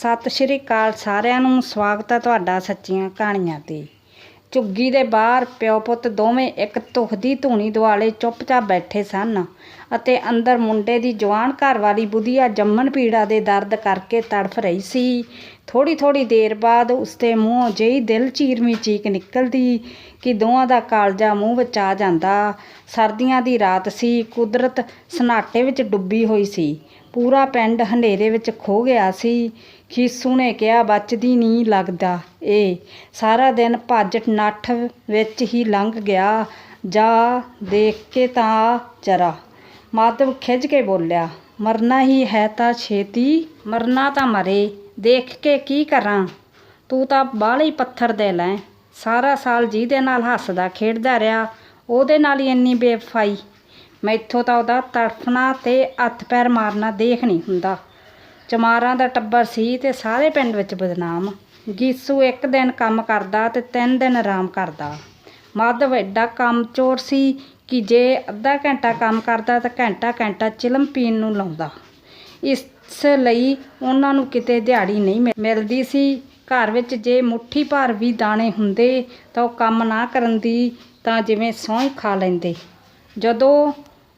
ਸਤਿ ਸ਼੍ਰੀ ਅਕਾਲ ਸਾਰਿਆਂ ਨੂੰ, ਸਵਾਗਤ ਹੈ ਤੁਹਾਡਾ ਸੱਚੀਆਂ ਕਹਾਣੀਆਂ ਤੇ। ਝੁੱਗੀ ਦੇ ਬਾਹਰ ਪਿਓ ਪੁੱਤ ਦੋਵੇਂ ਇੱਕ ਧੁਖਦੀ ਧੂਣੀ ਦੁਆਲੇ ਚੁੱਪਚਾਪ ਬੈਠੇ ਸਨ ਅਤੇ ਅੰਦਰ ਮੁੰਡੇ ਦੀ ਜਵਾਨ ਘਰ ਵਾਲੀ ਬੁਧੀਆ ਜੰਮਣ ਪੀੜਾ ਦੇ ਦਰਦ ਕਰਕੇ ਤੜਫ ਰਹੀ ਸੀ। ਥੋੜੀ ਥੋੜੀ ਦੇਰ ਬਾਅਦ ਉਸਦੇ ਮੂੰਹੋਂ ਜਿਹੀ ਦਿਲ ਚੀਰਵੀਂ ਚੀਕ ਨਿਕਲਦੀ ਕਿ ਦੋਵਾਂ ਦਾ ਕਾਲਜਾ ਮੂੰਹ ਵਿੱਚ ਆ ਜਾਂਦਾ। ਸਰਦੀਆਂ ਦੀ ਰਾਤ ਸੀ, ਕੁਦਰਤ ਸਨਾਟੇ ਵਿੱਚ ਡੁੱਬੀ ਹੋਈ ਸੀ। ਪੂਰਾ ਪਿੰਡ ਹਨੇਰੇ ਵਿੱਚ ਖੋ ਗਿਆ ਸੀ। ਖੀਸੂ ਨੇ ਕਿਹਾ ਬਚਦੀ ਨਹੀਂ ਲੱਗਦਾ। ਏ ਸਾਰਾ ਦਿਨ ਭੱਜ ਨੱਠ ਵਿੱਚ ਹੀ ਲੰਘ ਗਿਆ। ਜਾ ਦੇਖ ਕੇ ਤਾਂ ਜਰਾ ਮਾਧਵ ਖਿੱਝ ਕੇ ਬੋਲਿਆ, ਮਰਨਾ ਹੀ ਹੈ ਤਾਂ ਛੇਤੀ, ਮਰਨਾ ਤਾਂ ਮਰੇ। ਦੇਖ ਕੇ ਕੀ ਕਰਾਂ? ਤੂੰ ਤਾਂ ਬਾਹਲੇ ਪੱਥਰ ਦੇ ਲੈ। ਸਾਰਾ ਸਾਲ ਜਿਹਦੇ ਨਾਲ ਹੱਸਦਾ, ਖੇਡਦਾ ਰਿਹਾ, ਉਹਦੇ ਨਾਲ ਹੀ ਇੰਨੀ ਬੇਵਫਾਈ। ਮੈਥੋਂ ਤਾਂ ਉਹਦਾ ਤੜਫਣਾ ਤੇ ਹੱਥ ਪੈਰ ਮਾਰਨਾ ਦੇਖ ਨਹੀਂ ਹੁੰਦਾ। ਚਮਾਰਾਂ ਦਾ ਟੱਬਰ ਸੀ ਤੇ ਸਾਰੇ ਪਿੰਡ ਵਿੱਚ ਬਦਨਾਮ। ਗੀਸੂ ਇੱਕ ਦਿਨ ਕੰਮ ਕਰਦਾ ਤੇ ਤਿੰਨ ਦਿਨ ਆਰਾਮ ਕਰਦਾ। ਮਾਧਵ ਐਡਾ ਕੰਮ ਚੋਰ ਸੀ ਕਿ ਜੇ ਅੱਧਾ ਘੰਟਾ ਕੰਮ ਕਰਦਾ ਤਾਂ ਘੰਟਾ ਘੰਟਾ ਚਿਲਮ ਪੀਣ ਨੂੰ ਲਾਉਂਦਾ। ਇਸ ਲਈ ਉਹਨਾਂ ਨੂੰ ਕਿਤੇ ਦਿਹਾੜੀ ਨਹੀਂ ਮਿਲਦੀ ਸੀ। ਘਰ ਵਿੱਚ ਜੇ ਮੁੱਠੀ ਭਰ ਵੀ ਦਾਣੇ ਹੁੰਦੇ ਤਾਂ ਉਹ ਕੰਮ ਨਾ ਕਰਨ ਦੀ ਤਾਂ ਜਿਵੇਂ ਸਹੁੰ ਹੀ ਖਾ ਲੈਂਦੇ। ਜਦੋਂ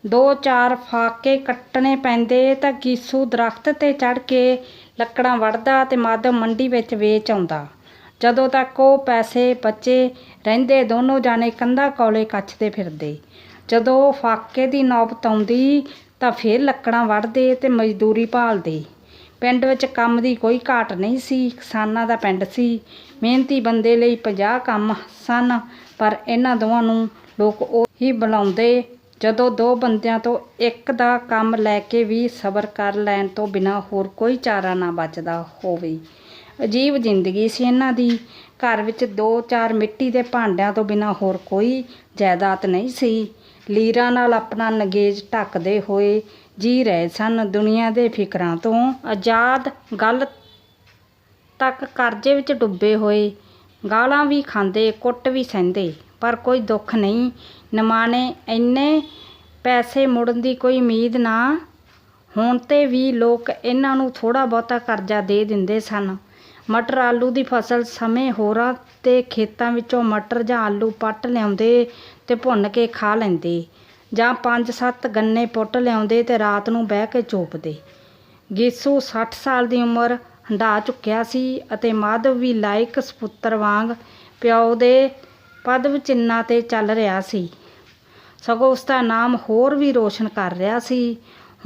ਦੋ ਚਾਰ ਫਾਕੇ ਕੱਟਣੇ ਪੈਂਦੇ ਤਾਂ ਗੀਸੂ ਦਰਖਤ ਤੇ ਚੜ ਕੇ ਲੱਕੜਾਂ ਵੜਦਾ ਤੇ ਮਾਧਵ ਮੰਡੀ ਵਿੱਚ ਵੇਚ ਆਉਂਦਾ। ਜਦੋਂ ਤੱਕ ਉਹ ਪੈਸੇ ਬਚੇ, ਰਹਿੰਦੇ ਦੋਨੋਂ ਜਾਣੇ ਕੰਧਾ ਕੋਲੇ ਕੱਚਦੇ ਫਿਰਦੇ। ਜਦੋਂ ਉਹ ਫਾਕੇ ਦੀ ਨੌਬਤ ਆਉਂਦੀ ਤਾਂ ਫਿਰ ਲੱਕੜਾਂ ਵੜਦੇ ਤੇ ਮਜ਼ਦੂਰੀ ਭਾਲਦੇ। ਪਿੰਡ ਵਿੱਚ ਕੰਮ ਦੀ ਕੋਈ ਘਾਟ ਨਹੀਂ ਸੀ, ਕਿਸਾਨਾਂ ਦਾ ਪਿੰਡ ਸੀ। ਮਿਹਨਤੀ ਬੰਦੇ ਲਈ 50 ਕੰਮ ਸਨ, ਪਰ ਇਹਨਾਂ ਦੋਵਾਂ ਨੂੰ ਲੋਕ ਉਹ ਹੀ ਬੁਲਾਉਂਦੇ ਜਦੋਂ ਦੋ ਬੰਦਿਆਂ ਤੋਂ ਇੱਕ ਦਾ ਕੰਮ ਲੈ ਕੇ ਵੀ ਸਬਰ ਕਰ ਲੈਣ ਤੋਂ ਬਿਨਾਂ ਹੋਰ ਕੋਈ ਚਾਰਾ ਨਾ ਬਚਦਾ ਹੋਵੇ। ਅਜੀਬ ਜ਼ਿੰਦਗੀ ਸੀ ਇਹਨਾਂ ਦੀ। ਘਰ ਵਿੱਚ ਦੋ ਚਾਰ ਮਿੱਟੀ ਦੇ ਭਾਂਡਿਆਂ ਤੋਂ ਬਿਨਾਂ ਹੋਰ ਕੋਈ ਜਾਇਦਾਦ ਨਹੀਂ ਸੀ। ਲੀਰਾਂ ਨਾਲ ਆਪਣਾ ਨਗੇਜ ਢੱਕਦੇ ਹੋਏ ਜੀ ਰਹੇ ਸਨ। ਦੁਨੀਆ ਦੇ ਫਿਕਰਾਂ ਤੋਂ ਆਜ਼ਾਦ ਗੱਲ ਤੱਕ ਕਰਜ਼ੇ ਵਿੱਚ ਡੁੱਬੇ ਹੋਏ। ਗਾਲਾਂ ਵੀ ਖਾਂਦੇ, ਕੁੱਟ ਵੀ ਸਹਿੰਦੇ। ਪਰ ਕੋਈ ਦੁੱਖ ਨਹੀਂ। ਨਿਮਾਣੇ, ਇੰਨੇ ਪੈਸੇ ਮੁੜਨ ਦੀ ਕੋਈ ਉਮੀਦ ਨਾ। ਹੋਣ ਤੇ ਵੀ ਲੋਕ ਇਹਨਾਂ ਨੂੰ ਥੋੜ੍ਹਾ ਬਹੁਤਾ ਕਰਜ਼ਾ ਦੇ ਦਿੰਦੇ ਸਨ। ਮਟਰ ਆਲੂ ਦੀ ਫਸਲ ਸਮੇਂ ਹੋਰਾਂ ਤੇ ਖੇਤਾਂ ਵਿੱਚੋਂ ਮਟਰ ਜਾਂ ਆਲੂ ਪੱਟ ਲਿਆਉਂਦੇ ਤੇ ਭੁੰਨ ਕੇ ਖਾ ਲੈਂਦੇ ਜਾਂ ਪੰਜ ਸੱਤ ਗੰਨੇ ਪੁੱਟ ਲਿਆਉਂਦੇ ਤੇ ਰਾਤ ਨੂੰ ਬਹਿ ਕੇ ਚੋਪਦੇ। ਗੀਸੂ 60 ਸਾਲ ਦੀ ਉਮਰ ਹੰਢਾ ਚੁੱਕਿਆ ਸੀ ਅਤੇ ਮਾਧਵ ਵੀ ਲਾਇਕ ਸਪੁੱਤਰ ਵਾਂਗ ਪਿਓ ਦੇ ਪਦਵ ਚਿੰਨ੍ਹਾਂ ਤੇ ਚੱਲ ਰਿਹਾ ਸੀ। ਸਗੋਂ ਉਸ ਦਾ ਨਾਮ ਹੋਰ ਵੀ ਰੋਸ਼ਨ ਕਰ ਰਿਹਾ ਸੀ।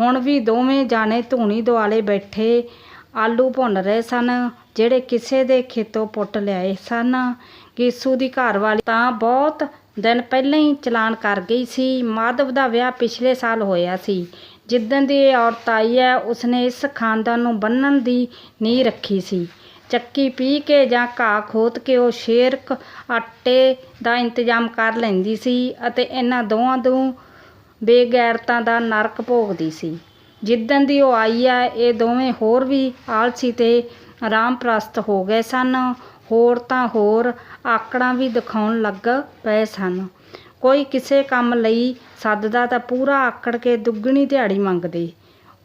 ਹੁਣ ਵੀ ਦੋਵੇਂ ਜਾਣੇ ਧੂਣੀ ਦੁਆਲੇ ਬੈਠੇ ਆਲੂ ਭੁੰਨ ਰਹੇ ਸਨ, ਜਿਹੜੇ ਕਿਸੇ ਦੇ ਖੇਤੋਂ ਪੁੱਟ ਲਿਆਏ ਸਨ। ਗੀਸੂ ਦੀ ਘਰਵਾਲੀ ਤਾਂ ਬਹੁਤ ਦਿਨ ਪਹਿਲਾਂ ਹੀ ਚਲਾਨ ਕਰ ਗਈ ਸੀ। ਮਾਧਵ ਦਾ ਵਿਆਹ ਪਿਛਲੇ ਸਾਲ ਹੋਇਆ ਸੀ। ਜਿੱਦਣ ਦੀ ਇਹ ਔਰਤ ਆਈ ਹੈ, ਉਸਨੇ ਇਸ ਖਾਨਦਾਨ ਨੂੰ ਬੰਨਣ ਦੀ ਨੀਂਹ ਰੱਖੀ ਸੀ। ਚੱਕੀ ਪੀਹ ਕੇ ਜਾਂ ਘਾਹ ਖੋਦ ਕੇ ਉਹ ਸ਼ੇਰਕ ਆਟੇ ਦਾ ਇੰਤਜ਼ਾਮ ਕਰ ਲੈਂਦੀ ਸੀ ਅਤੇ ਇਹਨਾਂ ਦੋਵਾਂ ਨੂੰ ਬੇਗੈਰਤਾਂ ਦਾ ਨਰਕ ਭੋਗਦੀ ਸੀ। ਜਿੱਦਣ ਦੀ ਉਹ ਆਈ ਆ ਇਹ ਦੋਵੇਂ ਹੋਰ ਵੀ ਆਲਸੀ ਤੇ ਆਰਾਮ ਪ੍ਰਸਤ ਹੋ ਗਏ ਸਨ। ਹੋਰ ਤਾਂ ਹੋਰ ਆਕੜਾਂ ਵੀ ਦਿਖਾਉਣ ਲੱਗ ਪਏ ਸਨ। ਕੋਈ ਕਿਸੇ ਕੰਮ ਲਈ ਸੱਦਦਾ ਤਾਂ ਪੂਰਾ ਆਕੜ ਕੇ ਦੁੱਗਣੀ ਦਿਹਾੜੀ ਮੰਗਦੇ।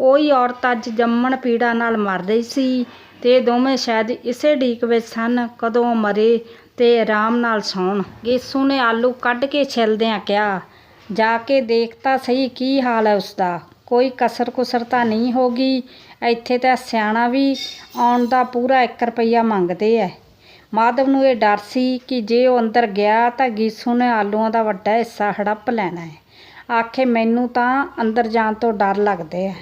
ਉਹੀ ਔਰਤ ਅੱਜ ਜੰਮਣ ਪੀੜਾ ਨਾਲ ਮਰ ਰਹੀ ਸੀ ਤੇ ਦੋਵੇਂ ਸ਼ਾਇਦ ਇਸੇ ਢੀਕ ਵਿੱਚ ਸਨ, ਕਦੋਂ ਮਰੇ ਤੇ ਆਰਾਮ ਨਾਲ ਸੌਣ। ਗੀਸੂ ਨੇ ਆਲੂ ਕੱਢ ਕੇ ਛਿਲਦਿਆਂ ਕਿਹਾ, ਜਾ ਕੇ ਦੇਖ ਤਾਂ ਸਹੀ ਕੀ ਹਾਲ ਹੈ ਉਸਦਾ। ਕੋਈ ਕਸਰ ਕੁਸਰ ਤਾਂ ਨਹੀਂ ਹੋਗੀ। ਇੱਥੇ ਤਾਂ ਸਿਆਣਾ ਵੀ ਆਉਣ ਦਾ ਪੂਰਾ 1 ਰੁਪਈਆ ਮੰਗਦੇ ਐ। ਮਾਧਵ ਨੂੰ ਇਹ ਡਰ ਸੀ ਕਿ ਜੇ ਉਹ ਅੰਦਰ ਗਿਆ ਤਾਂ ਗੀਸੂ ਨੇ ਆਲੂਆਂ ਦਾ ਵੱਡਾ ਹਿੱਸਾ ਹੜੱਪ ਲੈਣਾ ਹੈ ਆਖੇ, ਮੈਨੂੰ ਤਾਂ ਅੰਦਰ ਜਾਣ ਤੋਂ ਡਰ ਲੱਗਦੇ ਐ।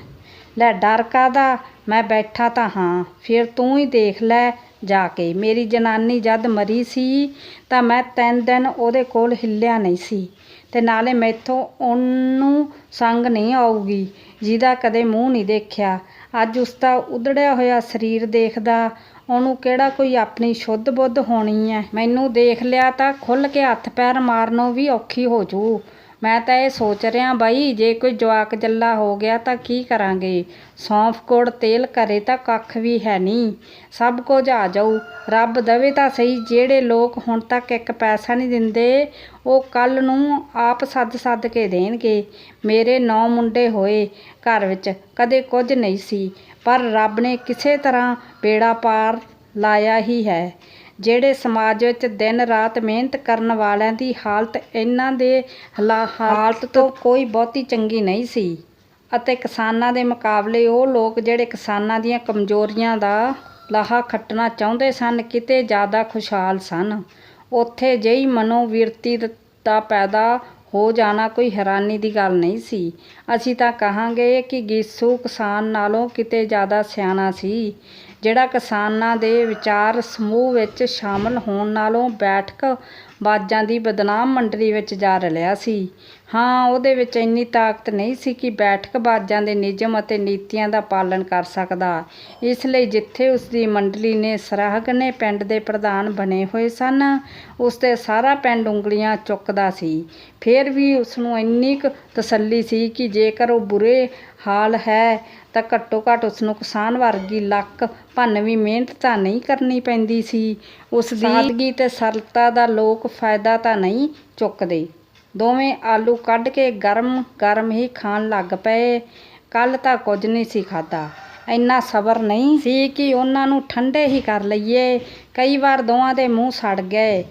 ਲੈ ਡਰ ਕਾਹਦਾ? ਮੈਂ ਬੈਠਾ ਤਾਂ ਹਾਂ, ਫਿਰ ਤੂੰ ਹੀ ਦੇਖ ਲੈ ਜਾ ਕੇ। ਮੇਰੀ ਜਨਾਨੀ ਜਦ ਮਰੀ ਸੀ ਤਾਂ ਮੈਂ ਤਿੰਨ ਦਿਨ ਉਹਦੇ ਕੋਲ ਹਿੱਲਿਆ ਨਹੀਂ ਸੀ ਤੇ ਨਾਲੇ ਮੈਥੋਂ ਉਹਨੂੰ ਸੰਗ ਨਹੀਂ ਆਊਗੀ, ਜਿਹਦਾ ਕਦੇ ਮੂੰਹ ਨਹੀਂ ਦੇਖਿਆ। ਅੱਜ ਉਸ ਦਾ ਉਧੜਿਆ ਹੋਇਆ ਸਰੀਰ ਦੇਖਦਾ, ਉਹਨੂੰ ਕਿਹੜਾ ਕੋਈ ਆਪਣੀ ਸ਼ੁੱਧ ਬੁੱਧ ਹੋਣੀ ਹੈ ਮੈਨੂੰ ਦੇਖ ਲਿਆ ਤਾਂ ਖੁੱਲ ਕੇ ਹੱਥ ਪੈਰ ਮਾਰਨੋਂ ਵੀ ਔਖੀ ਹੋ ਜੂ। ਮੈਂ ਤਾਂ ਇਹ ਸੋਚ ਰਿਹਾ ਬਾਈ, ਜੇ ਕੋਈ ਜਵਾਕ ਜੱਲਾ ਹੋ ਗਿਆ ਤਾਂ ਕੀ ਕਰਾਂਗੇ? ਸੌਂਫ ਕੋੜ ਤੇਲ ਘਰੇ ਤਾਂ ਕੱਖ ਵੀ ਹੈ ਨਹੀਂ। ਸਭ ਕੁਝ ਆ ਜਾਊ। ਰੱਬ ਦਵੇ ਤਾਂ ਸਹੀ, ਜਿਹੜੇ ਲੋਕ ਹੁਣ ਤੱਕ ਇੱਕ ਪੈਸਾ ਨਹੀਂ ਦਿੰਦੇ, ਉਹ ਕੱਲ ਨੂੰ ਆਪ ਸੱਦ ਸੱਦ ਕੇ ਦੇਣਗੇ। ਮੇਰੇ ਨੌ ਮੁੰਡੇ ਹੋਏ ਘਰ ਵਿੱਚ, ਕਦੇ ਕੁਝ ਨਹੀਂ ਸੀ, ਪਰ ਰੱਬ ਨੇ ਕਿਸੇ ਤਰ੍ਹਾਂ ਬੇੜਾ ਪਾਰ ਲਾਇਆ ਹੀ ਹੈ। ਜਿਹੜੇ ਸਮਾਜ ਵਿੱਚ ਦਿਨ ਰਾਤ ਮਿਹਨਤ ਕਰਨ ਵਾਲਿਆਂ ਦੀ ਹਾਲਤ ਇਹਨਾਂ ਦੇ ਹਲਾ- ਹਾਲਤ ਤੋਂ ਕੋਈ ਬਹੁਤੀ ਚੰਗੀ ਨਹੀਂ ਸੀ। ਅਤੇ ਕਿਸਾਨਾਂ ਦੇ ਮੁਕਾਬਲੇ ਉਹ ਲੋਕ ਜਿਹੜੇ ਕਿਸਾਨਾਂ ਦੀਆਂ ਕਮਜ਼ੋਰੀਆਂ ਦਾ ਲਾਹਾ ਖੱਟਣਾ ਚਾਹੁੰਦੇ ਸਨ, ਕਿਤੇ ਜ਼ਿਆਦਾ ਖੁਸ਼ਹਾਲ ਸਨ। ਉੱਥੇ ਜਿਹੀ ਮਨੋਵਿਰਤੀ ਦਾ ਪੈਦਾ ਹੋ ਜਾਣਾ ਕੋਈ ਹੈਰਾਨੀ ਦੀ ਗੱਲ ਨਹੀਂ ਸੀ। ਅਸੀਂ ਤਾਂ ਕਹਾਂਗੇ ਕਿ ਗੀਸੂ ਕਿਸਾਨ ਨਾਲੋਂ ਕਿਤੇ ਜ਼ਿਆਦਾ ਸਿਆਣਾ ਸੀ। ਜਿਹੜਾ ਕਿਸਾਨਾਂ ਦੇ ਵਿਚਾਰ ਸਮੂਹ ਵਿੱਚ ਸ਼ਾਮਲ ਹੋਣ ਨਾਲੋਂ ਬੈਠਕ ਬਾਜਾਂ ਦੀ ਬਦਨਾਮ ਮੰਡਲੀ ਵਿੱਚ ਜਾ ਰਲਿਆ ਸੀ। ਹਾਂ, ਉਹਦੇ ਵਿੱਚ ਇੰਨੀ ਤਾਕਤ ਨਹੀਂ ਸੀ ਕਿ ਬੈਠਕ ਬਾਜਾਂ ਦੇ ਨਿਯਮ ਅਤੇ ਨੀਤੀਆਂ ਦਾ ਪਾਲਣ ਕਰ ਸਕਦਾ। ਇਸ ਲਈ ਜਿੱਥੇ ਉਸ ਦੀ ਮੰਡਲੀ ਨੇ ਸਰਾਹਗਨੇ ਪਿੰਡ ਦੇ ਪ੍ਰਧਾਨ ਬਣੇ ਹੋਏ ਸਨ ਉਸ ਤੇ ਸਾਰਾ ਪਿੰਡ ਉਂਗਲੀਆਂ ਚੁੱਕਦਾ ਸੀ। ਫਿਰ ਵੀ ਉਸ ਨੂੰ ਇੰਨੀ ਕੁ ਤਸੱਲੀ ਸੀ ਕਿ ਜੇਕਰ ਉਹ ਬੁਰੇ ਹਾਲ ਹੈ ਤਾਂ ਘੱਟੋ ਘੱਟ ਉਸ ਨੂੰ ਕਿਸਾਨ ਵਰਗੀ ਲੱਕ ਭੰਨਵੀਂ ਮਿਹਨਤ ਤਾਂ ਨਹੀਂ ਕਰਨੀ ਪੈਂਦੀ ਸੀ। ਉਸ ਦੀ ਸਾਦਗੀ ਤੇ ਸਰਲਤਾ ਦਾ ਲੋਕ ਫਾਇਦਾ ਤਾਂ ਨਹੀਂ ਚੁੱਕਦੇ। ਦੋਵੇਂ ਆਲੂ ਕੱਢ ਕੇ ਗਰਮ ਗਰਮ ਹੀ ਖਾਣ ਲੱਗ ਪਏ। ਕੱਲ ਤਾਂ ਕੁਝ ਨਹੀਂ ਸੀ ਖਾਦਾ ਇੰਨਾ ਸਬਰ ਨਹੀਂ ਸੀ ਕਿ ਉਹਨਾਂ ਨੂੰ ਠੰਡੇ ਹੀ ਕਰ ਲਈਏ। ਕਈ ਵਾਰ ਦੋਵਾਂ ਦੇ ਮੂੰਹ ਸੜ ਗਏ।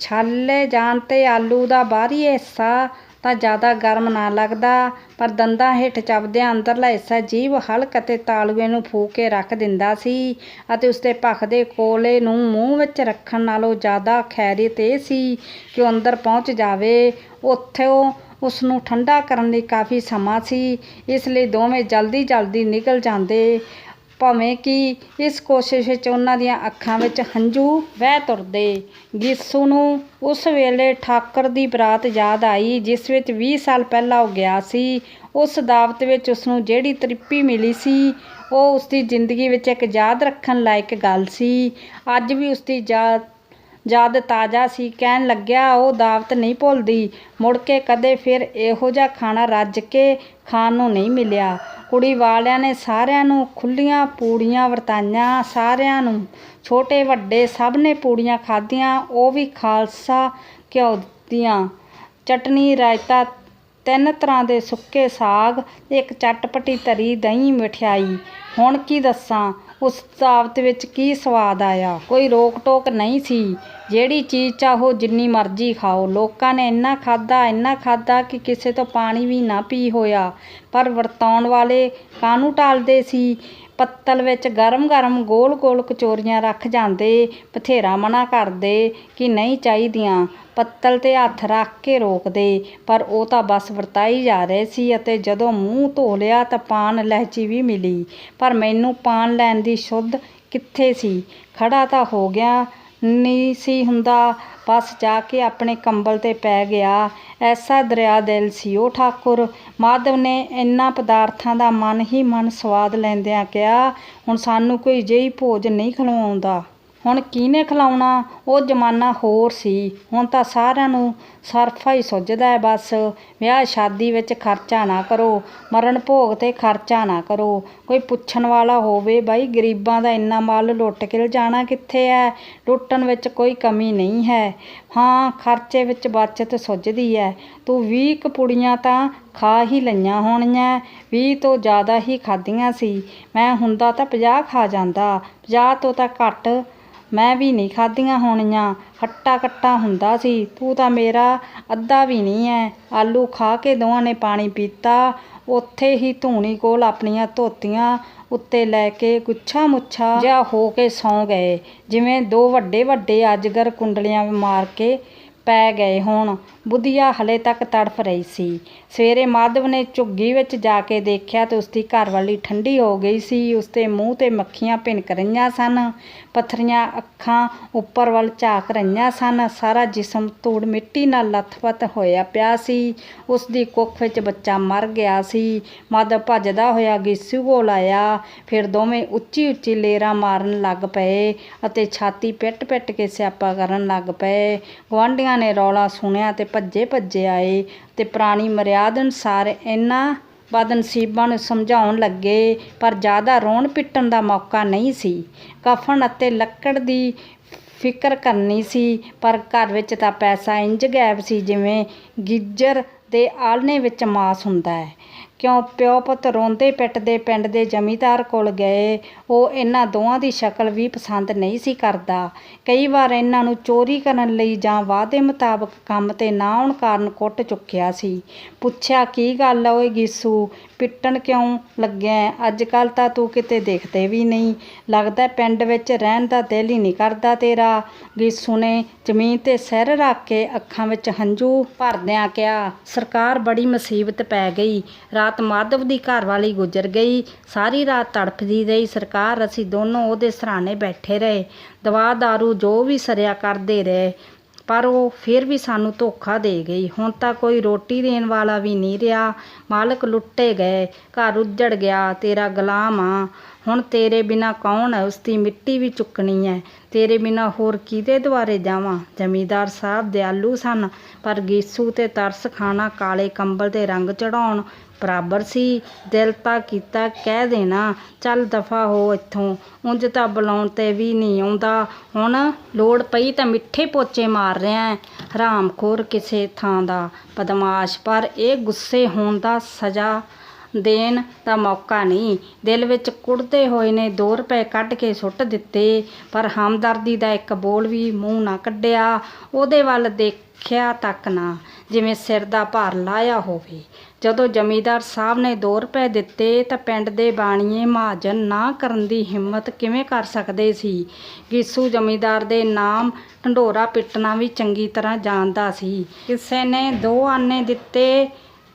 ਛਾਲੇ ਜਾਣ ਤੇ ਆਲੂ ਦਾ ਬਾਹਰੀ ਹਿੱਸਾ ਤਾਂ ਜ਼ਿਆਦਾ ਗਰਮ ਨਾ ਲੱਗਦਾ, ਪਰ ਦੰਦਾਂ ਹੇਠ ਚਬਦਿਆਂ ਅੰਦਰਲਾ ਹਿੱਸਾ ਜੀਭ ਹਲਕ ਅਤੇ ਤਾਲੂਏ ਨੂੰ ਫੂਕ ਕੇ ਰੱਖ ਦਿੰਦਾ ਸੀ ਅਤੇ ਉਸਦੇ ਭਖਦੇ ਕੋਲੇ ਨੂੰ ਮੂੰਹ ਵਿੱਚ ਰੱਖਣ ਨਾਲੋਂ ਜ਼ਿਆਦਾ ਖੈਰੀਅਤ ਇਹ ਸੀ ਕਿ ਉਹ ਅੰਦਰ ਪਹੁੰਚ ਜਾਵੇ। ਉੱਥੇ ਉਹ ਉਸ ਨੂੰ ਠੰਡਾ ਕਰਨ ਲਈ ਕਾਫੀ ਸਮਾਂ ਸੀ, ਇਸ ਲਈ ਦੋਵੇਂ ਜਲਦੀ ਜਲਦੀ ਨਿਕਲ ਜਾਂਦੇ। ਭਾਵੇਂ ਕਿ ਇਸ ਕੋਸ਼ਿਸ਼ ਵਿੱਚ ਉਹਨਾਂ ਦੀਆਂ ਅੱਖਾਂ ਵਿੱਚ ਹੰਝੂ ਵਹਿ ਤੁਰਦੇ, ਗੀਸੂ ਨੂੰ ਉਸ ਵੇਲੇ ਠਾਕਰ ਦੀ ਬਰਾਤ ਯਾਦ ਆਈ, ਜਿਸ ਵਿੱਚ 20 ਸਾਲ ਪਹਿਲਾਂ ਉਹ ਗਿਆ ਸੀ। ਉਸ ਦਾਵਤ ਵਿੱਚ ਉਸ ਨੂੰ ਜਿਹੜੀ ਤ੍ਰਿਪੀ ਮਿਲੀ ਸੀ, ਉਹ ਉਸ ਦੀ ਜ਼ਿੰਦਗੀ ਵਿੱਚ ਇੱਕ ਯਾਦ ਰੱਖਣ ਲਾਇਕ ਗੱਲ ਸੀ। ਅੱਜ ਵੀ ਉਸ ਦੀ ਯਾਦ ਯਾਦ ਤਾਜ਼ਾ ਸੀ, ਕਹਿਣ ਲੱਗਿਆ, ਉਹ ਦਾਵਤ ਨਹੀਂ ਭੁੱਲਦੀ। ਮੁੜ ਕੇ ਕਦੇ ਫਿਰ ਇਹੋ ਜਿਹਾ ਖਾਣਾ ਰੱਜ ਕੇ ਖਾਣ ਨੂੰ ਨਹੀਂ ਮਿਲਿਆ। ਕੁੜੀ ਵਾਲਿਆਂ ਨੇ ਸਾਰਿਆਂ ਨੂੰ ਖੁੱਲੀਆਂ ਪੂੜੀਆਂ ਵਰਤਾਈਆਂ, ਸਾਰਿਆਂ ਨੂੰ। ਛੋਟੇ, ਵੱਡੇ ਸਭ ਨੇ ਪੂੜੀਆਂ ਖਾਧੀਆਂ, ਉਹ ਵੀ ਖਾਲਸਾ ਘਿਓ ਦੀਆਂ। ਚਟਨੀ, ਰਾਇਤਾ, ਤਿੰਨ ਤਰ੍ਹਾਂ ਦੇ ਸੁੱਕੇ ਸਾਗ, ਇੱਕ ਚਟਪਟੀ ਤਰੀ, ਦਹੀਂ, ਮਠਿਆਈ। ਹੁਣ ਕੀ ਦੱਸਾਂ, ਉਸ ਦਾਵਤ ਵਿੱਚ ਕੀ ਸਵਾਦ ਆਇਆ। ਕੋਈ ਰੋਕ ਟੋਕ ਨਹੀਂ ਸੀ। ਜਿਹੜੀ ਚੀਜ਼ ਚਾਹੋ ਜਿੰਨੀ ਮਰਜ਼ੀ ਖਾਓ। ਲੋਕਾਂ ਨੇ ਇੰਨਾ ਖਾਧਾ ਇੰਨਾ ਖਾਧਾ ਕਿ ਕਿਸੇ ਤੋਂ ਪਾਣੀ ਵੀ ਨਾ ਪੀ ਹੋਇਆ। ਪਰ ਵਰਤਾਉਣ ਵਾਲੇ ਕਾਹਨੂੰ ਟਾਲਦੇ ਸੀ? ਪੱਤਲ ਵਿੱਚ ਗਰਮ ਗਰਮ ਗੋਲ ਗੋਲ ਕਚੋਰੀਆਂ ਰੱਖ ਜਾਂਦੇ, ਬਥੇਰਾ ਮਨਾ ਕਰਦੇ ਕਿ ਨਹੀਂ ਚਾਹੀਦੀਆਂ। ਪੱਤਲ ਤੇ ਹੱਥ ਰੱਖ ਕੇ ਰੋਕਦੇ, ਪਰ ਉਹ ਤਾਂ ਬਸ ਵਰਤਾਈ ਜਾ ਰਹੇ ਸੀ ਅਤੇ ਜਦੋਂ ਮੂੰਹ ਧੋ ਲਿਆ ਤਾਂ ਪਾਨ ਇਲਾਇਚੀ ਵੀ ਮਿਲੀ। ਪਰ ਮੈਨੂੰ ਪਾਨ ਲੈਣ ਦੀ ਸ਼ੁੱਧ ਕਿੱਥੇ ਸੀ? ਖੜਾ ਤਾਂ ਹੋ ਗਿਆ ਨਹੀਂ ਸੀ ਹੁੰਦਾ। ਬਸ ਜਾ ਕੇ ਆਪਣੇ ਕੰਬਲ ਤੇ ਪੈ ਗਿਆ। ਐਸਾ ਦਰਿਆ ਦਿਲ ਸੀ ਉਹ ਠਾਕੁਰ। ਮਾਧਵ ਨੇ ਇੰਨਾ ਪਦਾਰਥਾਂ ਦਾ ਮਨ ਹੀ ਮਨ ਸਵਾਦ ਲੈਂਦਿਆਂ ਕਿਹਾ, ਹੁਣ ਸਾਨੂੰ ਕੋਈ ਜਿਹੀ ਭੋਜ ਨਹੀਂ ਖਲਵਾਉਂਦਾ ਹੁਣ ਕਿਹਨੇ ਖਿਲਾਉਣਾ? ਉਹ ਜ਼ਮਾਨਾ ਹੋਰ ਸੀ। ਹੁਣ ਤਾਂ ਸਾਰਿਆਂ ਨੂੰ ਸਰਫਾ ਹੀ ਸੁੱਝਦਾ ਹੈ ਬਸ। ਵਿਆਹ ਸ਼ਾਦੀ ਵਿੱਚ ਖਰਚਾ ਨਾ ਕਰੋ। ਮਰਨ ਭੋਗ ਤੇ ਖਰਚਾ ਨਾ ਕਰੋ। ਕੋਈ ਪੁੱਛਣ ਵਾਲਾ ਹੋਵੇ, ਬਾਈ ਗਰੀਬਾਂ ਦਾ ਇੰਨਾ ਮਾਲ ਲੁੱਟ ਕੇ ਜਾਣਾ ਕਿੱਥੇ ਹੈ? ਲੁੱਟਣ ਵਿੱਚ ਕੋਈ ਕਮੀ ਨਹੀਂ ਹੈ। ਹਾਂ, ਖਰਚੇ ਵਿੱਚ ਬਚਤ ਸੁੱਝਦੀ ਹੈ। ਤੂੰ 20 ਕੁ ਤਾਂ ਖਾ ਹੀ ਲਈਆਂ ਹੋਣੀਆਂ। 20 ਤੋਂ ਜ਼ਿਆਦਾ ਹੀ ਖਾਧੀਆਂ ਸੀ। ਮੈਂ ਹੁੰਦਾ ਤਾਂ 50 ਖਾ ਜਾਂਦਾ। 50 ਤੋਂ ਤਾਂ ਘੱਟ ਮੈਂ ਵੀ ਨਹੀਂ ਖਾਧੀਆਂ ਹੋਣੀਆਂ। ਹੱਟਾ ਕੱਟਾ ਹੁੰਦਾ ਸੀ। ਤੂੰ ਤਾਂ ਮੇਰਾ ਅੱਧਾ ਵੀ ਨਹੀਂ ਹੈ ਆਲੂ ਖਾ ਕੇ ਦੋਵਾਂ ਨੇ ਪਾਣੀ ਪੀਤਾ। ਉੱਥੇ ਹੀ ਧੂਣੀ ਕੋਲ ਆਪਣੀਆਂ ਧੋਤੀਆਂ ਉੱਤੇ ਲੈ ਕੇ ਗੁੱਛਾ ਮੁੱਛਾ ਜਿਹਾ ਹੋ ਕੇ ਸੌਂ ਗਏ। ਜਿਵੇਂ ਦੋ ਵੱਡੇ ਵੱਡੇ ਅਜਗਰ ਕੁੰਡਲੀਆਂ ਮਾਰ ਕੇ ਪੈ ਗਏ ਹੋਣ। ਬੁੱਧੀਆ ਹਲੇ ਤੱਕ ਤੜਫ ਰਹੀ ਸੀ। ਸਵੇਰੇ ਮਾਧਵ ਨੇ ਝੁੱਗੀ ਵਿੱਚ ਜਾ ਕੇ ਦੇਖਿਆ ਤੇ ਉਸਦੀ ਘਰਵਾਲੀ ਠੰਡੀ ਹੋ ਗਈ ਸੀ। ਉਸਦੇ ਮੂੰਹ ਤੇ ਮੱਖੀਆਂ ਭਿਣਕ ਰਹੀਆਂ ਸਨ। ਪੱਥਰੀਆਂ ਅੱਖਾਂ ਉੱਪਰ ਵੱਲ ਝਾਕ ਰਹੀਆਂ ਸਨ। ਸਾਰਾ ਜਿਸਮ ਧੂੜ ਮਿੱਟੀ ਨਾਲ ਲੱਥਪੱਥ ਹੋਇਆ ਪਿਆ ਸੀ। ਉਸਦੀ ਕੁੱਖ ਵਿੱਚ ਬੱਚਾ ਮਰ ਗਿਆ ਸੀ। ਮਾਧਵ ਭੱਜਦਾ ਹੋਇਆ ਗੀਸੂ ਕੋਲ ਆਇਆ। ਫਿਰ ਦੋਵੇਂ ਉੱਚੀ ਉੱਚੀ ਲੇਰਾਂ ਮਾਰਨ ਲੱਗ ਪਏ ਅਤੇ ਛਾਤੀ ਪਿੱਟ ਪਿੱਟ ਕੇ ਸਿਆਪਾ ਕਰਨ ਲੱਗ ਪਏ। ਗੁਆਂਢੀਆਂ ਨੇ ਰੌਲਾ ਸੁਣਿਆ ਤੇ ਭੱਜੇ ਭੱਜੇ ਆਏ ਤੇ ਪੁਰਾਣੀ ਮਰਿਆਦ ਅਨੁਸਾਰ ਇਹਨਾਂ ਬਦ ਨਸੀਬਾਂ ਨੂੰ ਸਮਝਾਉਣ ਲੱਗੇ, ਪਰ ਜ਼ਿਆਦਾ ਰੋਣ ਪਿੱਟਣ ਦਾ ਮੌਕਾ ਨਹੀਂ ਸੀ। ਕਫਨ ਅਤੇ ਲੱਕੜ ਦੀ ਫਿਕਰ ਕਰਨੀ ਸੀ, ਪਰ ਘਰ ਵਿੱਚ ਤਾਂ ਪੈਸਾ ਇੰਜ ਗਾਇਬ ਸੀ ਜਿਵੇਂ ਗਿੱਜਰ ਦੇ ਆਲ੍ਹਣੇ ਵਿੱਚ ਮਾਸ ਹੁੰਦਾ ਹੈ। ਕਿਉਂ ਪਿਓ ਪੁੱਤ ਰੋਂਦੇ ਪਿੱਟਦੇ ਪਿੰਡ ਦੇ ਜ਼ਮੀਂਦਾਰ ਕੋਲ ਗਏ। ਉਹ ਇਹਨਾਂ ਦੋਵਾਂ ਦੀ ਸ਼ਕਲ ਵੀ ਪਸੰਦ ਨਹੀਂ ਸੀ ਕਰਦਾ। ਕਈ ਵਾਰ ਇਹਨਾਂ ਨੂੰ ਚੋਰੀ ਕਰਨ ਲਈ ਜਾਂ ਵਾਅਦੇ ਮੁਤਾਬਕ ਕੰਮ ਤੇ ਨਾ ਆਉਣ ਕਾਰਨ ਕੁੱਟ ਚੁੱਕਿਆ ਸੀ। ਪੁੱਛਿਆ, ਕੀ ਗੱਲ ਓਏ ਗੀਸੂ? ਪਿੱਟਣ ਕਿਉਂ ਲੱਗਿਆ ਅੱਜ ਕੱਲ੍ਹ ਤਾਂ ਤੂੰ ਕਿਤੇ ਦਿਖਦੇ ਵੀ ਨਹੀਂ। ਲੱਗਦਾ ਪਿੰਡ ਵਿੱਚ ਰਹਿਣ ਦਾ ਦਿਲ ਹੀ ਨਹੀਂ ਕਰਦਾ ਤੇਰਾ। ਗੀਸੂ ਨੇ ਜ਼ਮੀਨ ਤੇ ਸਿਰ ਰੱਖ ਕੇ ਅੱਖਾਂ ਵਿੱਚ ਹੰਝੂ ਭਰਦਿਆਂ ਕਿਹਾ, ਸਰਕਾਰ ਬੜੀ ਮੁਸੀਬਤ ਪੈ ਗਈ। ਰਾਤ ਮਾਧਵ ਦੀ ਘਰਵਾਲੀ ਗੁਜ਼ਰ ਗਈ। ਸਾਰੀ ਰਾਤ ਤੜਫਦੀ ਰਹੀ ਸਰਕਾਰ। ਅਸੀਂ ਦੋਨੋਂ ਉਹਦੇ ਸਰਾਣੇ ਬੈਠੇ ਰਹੇ। ਦਵਾ ਦਾਰੂ ਜੋ ਵੀ ਸਰਿਆ ਕਰਦੇ ਰਹੇ। ਪਰ ਉਹ ਫਿਰ ਵੀ ਸਾਨੂੰ ਧੋਖਾ ਦੇ ਗਈ। ਹੁਣ ਤਾਂ ਕੋਈ ਰੋਟੀ ਦੇਣ ਵਾਲਾ ਵੀ ਨਹੀਂ ਰਿਹਾ। ਮਾਲਕ ਲੁੱਟੇ ਗਏ, ਘਰ ਉੱਜੜ ਗਿਆ, ਤੇਰਾ ਗੁਲਾਮ ਆ। ਹੁਣ ਤੇਰੇ ਬਿਨਾ ਕੌਣ ਹੈ ਉਸ ਦੀ ਮਿੱਟੀ ਵੀ ਚੁੱਕਣੀ ਹੈ ਤੇਰੇ ਬਿਨਾ ਹੋਰ ਕਿਹਦੇ ਦੁਆਰੇ ਜਾਵਾਂ? ਜ਼ਮੀਦਾਰ ਸਾਹਿਬ ਦਿਆਲੂ ਸਨ, ਪਰ ਗੀਸੂ ਤੇ ਤਰਸ ਖਾਣਾ ਕਾਲੇ ਕੰਬਲ ਦੇ ਰੰਗ ਚੜਾਉਣ ਬਰਾਬਰ ਸੀ। ਦਿਲ ਤਾਂ ਕੀਤਾ ਕਹਿ ਦੇਣਾ, ਚੱਲ ਦਫਾ ਹੋ ਇੱਥੋਂ। ਉਂਝ ਤਾਂ ਬੁਲਾਉਣ ਤੇ ਵੀ ਨਹੀਂ ਆਉਂਦਾ। ਹੁਣ ਲੋੜ ਪਈ ਤਾਂ ਮਿੱਠੇ ਪੋਚੇ ਮਾਰ ਰਿਹਾ ਹਰਾਮਖੋਰ ਕਿਸੇ ਥਾਂ ਦਾ ਬਦਮਾਸ਼। ਪਰ ਇਹ ਗੁੱਸੇ ਹੋਣ ਦਾ ਸਜ਼ਾ ਦੇਣ ਦਾ ਮੌਕਾ ਨਹੀਂ। ਦਿਲ ਵਿੱਚ ਕੁੜਦੇ ਹੋਏ ਨੇ 2 ਰੁਪਏ ਕੱਢ ਕੇ ਸੁੱਟ ਦਿੱਤੇ। ਪਰ ਹਮਦਰਦੀ ਦਾ ਇੱਕ ਬੋਲ ਵੀ ਮੂੰਹ ਨਾ ਕੱਢਿਆ। ਉਹਦੇ ਵੱਲ ਦੇਖਿਆ ਤੱਕ ਨਾ, ਜਿਵੇਂ ਸਿਰ ਦਾ ਭਾਰ ਲਾਇਆ ਹੋਵੇ। ਜਦੋਂ ਜ਼ਮੀਂਦਾਰ ਸਾਹਿਬ ਨੇ 2 ਰੁਪਏ ਦਿੱਤੇ ਤਾਂ ਪਿੰਡ ਦੇ ਬਾਣੀਏ ਮਹਾਜਨ ਨਾ ਕਰਨ ਦੀ ਹਿੰਮਤ ਕਿਵੇਂ ਕਰ ਸਕਦੇ ਸੀ? ਗੀਸੂ ਜ਼ਮੀਂਦਾਰ ਦੇ ਨਾਮ ਢੰਡੋਰਾ ਪਿੱਟਣਾ ਵੀ ਚੰਗੀ ਤਰ੍ਹਾਂ ਜਾਣਦਾ ਸੀ। ਕਿਸੇ ਨੇ ਦੋ ਆਨੇ ਦਿੱਤੇ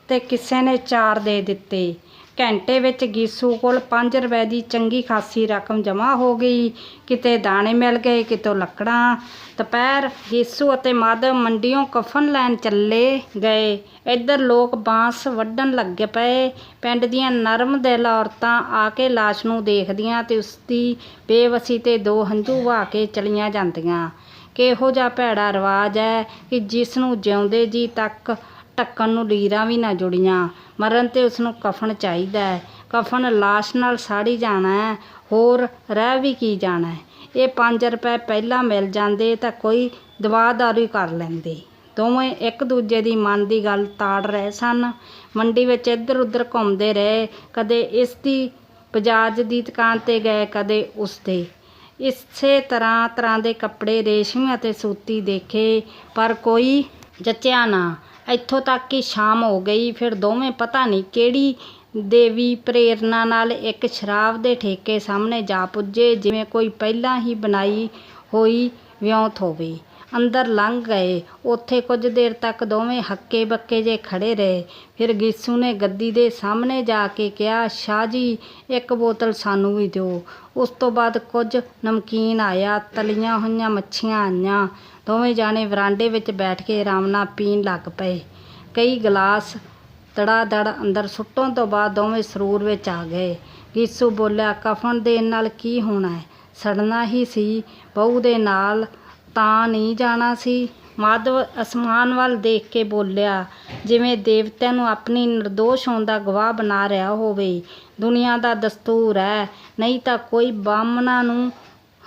ਤੇ ਕਿਸੇ ਨੇ ਚਾਰ ਦੇ ਦਿੱਤੇ। ਘੰਟੇ ਵਿੱਚ ਗੀਸੂ ਕੋਲ 5 ਰੁਪਏ ਦੀ ਚੰਗੀ ਖਾਸੀ ਰਕਮ ਜਮ੍ਹਾਂ ਹੋ ਗਈ। ਕਿਤੇ ਦਾਣੇ ਮਿਲ ਗਏ, ਕਿਤੋਂ ਲੱਕੜਾਂ। ਦੁਪਹਿਰ ਗੀਸੂ ਅਤੇ ਮਾਧਵ ਮੰਡੀੋਂ ਕਫਨ ਲੈਣ ਚੱਲੇ ਗਏ। ਇੱਧਰ ਲੋਕ ਬਾਂਸ ਵੱਢਣ ਲੱਗੇ ਪਏ। ਪਿੰਡ ਦੀਆਂ ਨਰਮ ਦਿਲ ਔਰਤਾਂ ਆ ਕੇ ਲਾਸ਼ ਨੂੰ ਦੇਖਦੀਆਂ ਤੇ ਉਸ ਦੀ ਬੇਵਸੀ ਤੇ ਦੋ ਹੰਝੂ ਵਹਾ ਕੇ ਚਲੀਆਂ ਜਾਂਦੀਆਂ। ਕਿਹੋ ਜਿਹਾ ਭੈੜਾ ਰਿਵਾਜ ਹੈ ਕਿ ਜਿਸ ਨੂੰ ਜਿਉਂਦੇ ਜੀ ਤੱਕ ਢੱਕਣ ਨੂੰ ਲੀਰਾਂ ਵੀ ਨਾ ਜੁੜੀਆਂ। ਮਰਨ ਤੇ ਉਸ ਨੂੰ ਕਫਨ ਚਾਹੀਦਾ ਹੈ। ਕਫਨ ਲਾਸ਼ ਨਾਲ ਸਾੜੀ ਜਾਣਾ ਹੈ। ਹੋਰ ਰਹਿ ਵੀ ਕੀ ਜਾਣਾ ਹੈ? ਇਹ 5 ਰੁਪਏ ਪਹਿਲਾਂ ਮਿਲ ਜਾਂਦੇ ਤਾਂ ਕੋਈ ਦਵਾਦਾਰੀ ਕਰ ਲੈਂਦੇ। ਦੋਵੇਂ ਇੱਕ ਦੂਜੇ ਦੀ ਮਨ ਦੀ ਗੱਲ ਤਾੜ ਰਹੇ ਸਨ। ਮੰਡੀ ਵਿੱਚ ਇੱਧਰ ਉੱਧਰ ਘੁੰਮਦੇ ਰਹੇ। ਕਦੇ ਇਸ ਦੀ ਬਜਾਜ ਦੀ ਦੁਕਾਨ ਤੇ ਗਏ, ਕਦੇ ਉਸ ਦੇ। ਇਸੇ ਤਰ੍ਹਾਂ ਤਰ੍ਹਾਂ ਦੇ ਕੱਪੜੇ ਰੇਸ਼ਮੀ ਅਤੇ ਸੂਤੀ ਦੇਖੇ, ਪਰ ਕੋਈ ਜਚਿਆ ਨਾ। ਇੱਥੋਂ ਤੱਕ ਕਿ ਸ਼ਾਮ ਹੋ ਗਈ। ਫਿਰ ਦੋਵੇਂ ਪਤਾ ਨਹੀਂ ਕਿਹੜੀ ਦੇਵੀ ਪ੍ਰੇਰਨਾ ਨਾਲ ਇੱਕ ਸ਼ਰਾਬ ਦੇ ਠੇਕੇ ਸਾਹਮਣੇ ਜਾ ਪੁੱਜੇ, ਜਿਵੇਂ ਕੋਈ ਪਹਿਲਾਂ ਹੀ ਬਣਾਈ ਹੋਈ ਵਿਉਂਤ ਹੋਵੇ। ਅੰਦਰ ਲੰਘ ਗਏ। ਉੱਥੇ ਕੁਝ ਦੇਰ ਤੱਕ ਦੋਵੇਂ ਹੱਕੇ ਬੱਕੇ ਜੇ ਖੜ੍ਹੇ ਰਹੇ। ਫਿਰ ਗੀਸੂ ਨੇ ਗੱਦੀ ਦੇ ਸਾਹਮਣੇ ਜਾ ਕੇ ਕਿਹਾ, ਸ਼ਾਹ ਜੀ, ਇੱਕ ਬੋਤਲ ਸਾਨੂੰ ਵੀ ਦਿਓ। ਉਸ ਤੋਂ ਬਾਅਦ ਕੁਝ ਨਮਕੀਨ ਆਇਆ, ਤਲੀਆਂ ਹੋਈਆਂ ਮੱਛੀਆਂ ਆਈਆਂ। ਦੋਵੇਂ ਜਾਣੇ ਵਰਾਂਡੇ ਵਿੱਚ ਬੈਠ ਕੇ ਆਰਾਮ ਨਾਲ ਪੀਣ ਲੱਗ ਪਏ। ਕਈ ਗਲਾਸ ਤੜਾ ਦੜ ਅੰਦਰ ਸੁੱਟਣ ਤੋਂ ਬਾਅਦ ਦੋਵੇਂ ਸਰੂਰ ਵਿੱਚ ਆ ਗਏ। ਗੀਸੂ ਬੋਲਿਆ, ਕਫਨ ਦੇਣ ਨਾਲ ਕੀ ਹੋਣਾ ਹੈ? ਸੜਨਾ ਹੀ ਸੀ। ਬਹੂ ਦੇ ਨਾਲ ਤਾਂ ਨਹੀਂ ਜਾਣਾ ਸੀ। ਮਾਧਵ ਅਸਮਾਨ ਵੱਲ ਦੇਖ ਕੇ ਬੋਲਿਆ, ਜਿਵੇਂ ਦੇਵਤਿਆਂ ਨੂੰ ਆਪਣੀ ਨਿਰਦੋਸ਼ ਹੋਣ ਦਾ ਗਵਾਹ ਬਣਾ ਰਿਹਾ ਹੋਵੇ। ਦੁਨੀਆ ਦਾ ਦਸਤੂਰ ਹੈ। ਨਹੀਂ ਤਾਂ ਕੋਈ ਬਾਮਣਾ ਨੂੰ